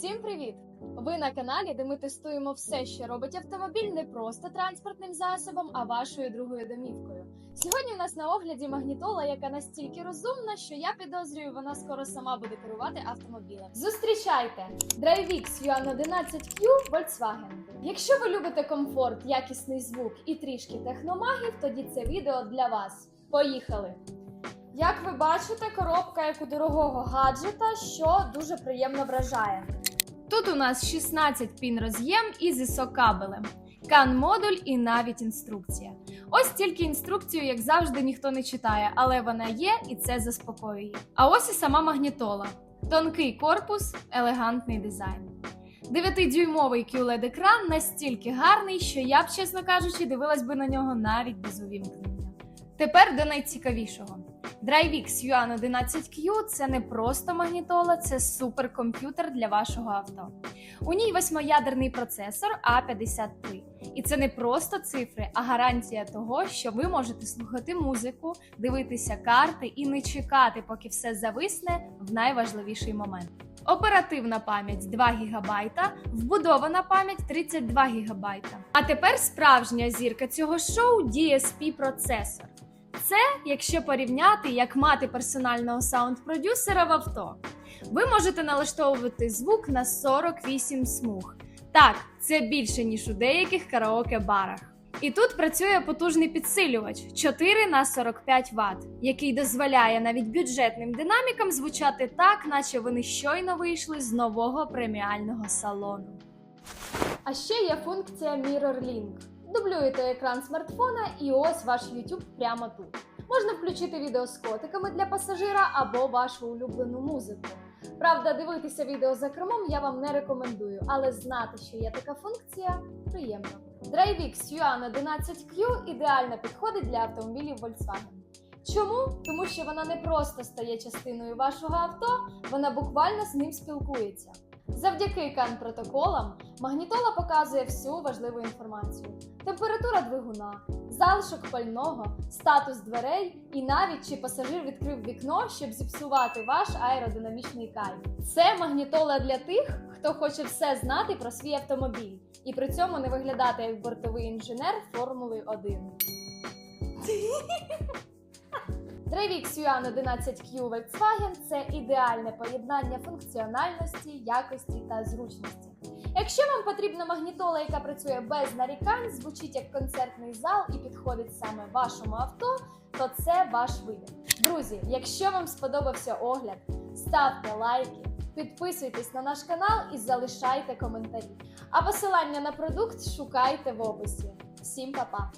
Всім привіт! Ви на каналі, де ми тестуємо все, що робить автомобіль не просто транспортним засобом, а вашою другою домівкою. Сьогодні у нас на огляді магнітола, яка настільки розумна, що я підозрюю, вона скоро сама буде керувати автомобілем. Зустрічайте! DriveX Yuan 11Q Volkswagen. Якщо ви любите комфорт, якісний звук і трішки техномагів, тоді це відео для вас. Поїхали! Як ви бачите, коробка як у дорогого гаджета, що дуже приємно вражає. Тут у нас 16 пін роз'єм із ISO кабелем, кан модуль і навіть інструкція. Ось тільки інструкцію, як завжди, ніхто не читає, але вона є і це заспокоює. А ось і сама магнітола. Тонкий корпус, елегантний дизайн. 9-дюймовий qled екран настільки гарний, що я б, чесно кажучи, дивилась би на нього навіть без увімкнення. Тепер до найцікавішого. DriveX Yuan 11Q це не просто магнітола, це суперкомп'ютер для вашого авто. У ній восьмиядерний процесор А53. І це не просто цифри, а гарантія того, що ви можете слухати музику, дивитися карти і не чекати, поки все зависне в найважливіший момент. Оперативна пам'ять 2 ГБ, вбудована пам'ять 32 ГБ. А тепер справжня зірка цього шоу DSP процесор. Це якщо порівняти, як мати персонального саунд-продюсера в авто. Ви можете налаштовувати звук на 48 смуг. Так, це більше ніж у деяких караоке-барах. І тут працює потужний підсилювач 4 на 45 Вт, який дозволяє навіть бюджетним динамікам звучати так, наче вони щойно вийшли з нового преміального салону. А ще є функція Mirror Link. Дублюєте екран смартфона, і ось ваш YouTube прямо тут. Можна включити відео з котиками для пасажира або вашу улюблену музику. Правда, дивитися відео за кермом я вам не рекомендую, але знати, що є така функція, приємно. DriveX Yuan 11Q ідеально підходить для автомобілів Volkswagen. Чому? Тому що вона не просто стає частиною вашого авто, вона буквально з ним спілкується. Завдяки CAN-протоколам магнітола показує всю важливу інформацію: температура двигуна, залишок пального, статус дверей і навіть чи пасажир відкрив вікно, щоб зіпсувати ваш аеродинамічний кайф. Це магнітола для тих, хто хоче все знати про свій автомобіль і при цьому не виглядати як бортовий інженер Формули 1. DriveX Yuan 11Q Volkswagen – це ідеальне поєднання функціональності, якості та зручності. Якщо вам потрібна магнітола, яка працює без нарікань, звучить як концертний зал і підходить саме вашому авто, то це ваш вибір. Друзі, якщо вам сподобався огляд, ставте лайки, підписуйтесь на наш канал і залишайте коментарі. А посилання на продукт шукайте в описі. Всім па-па!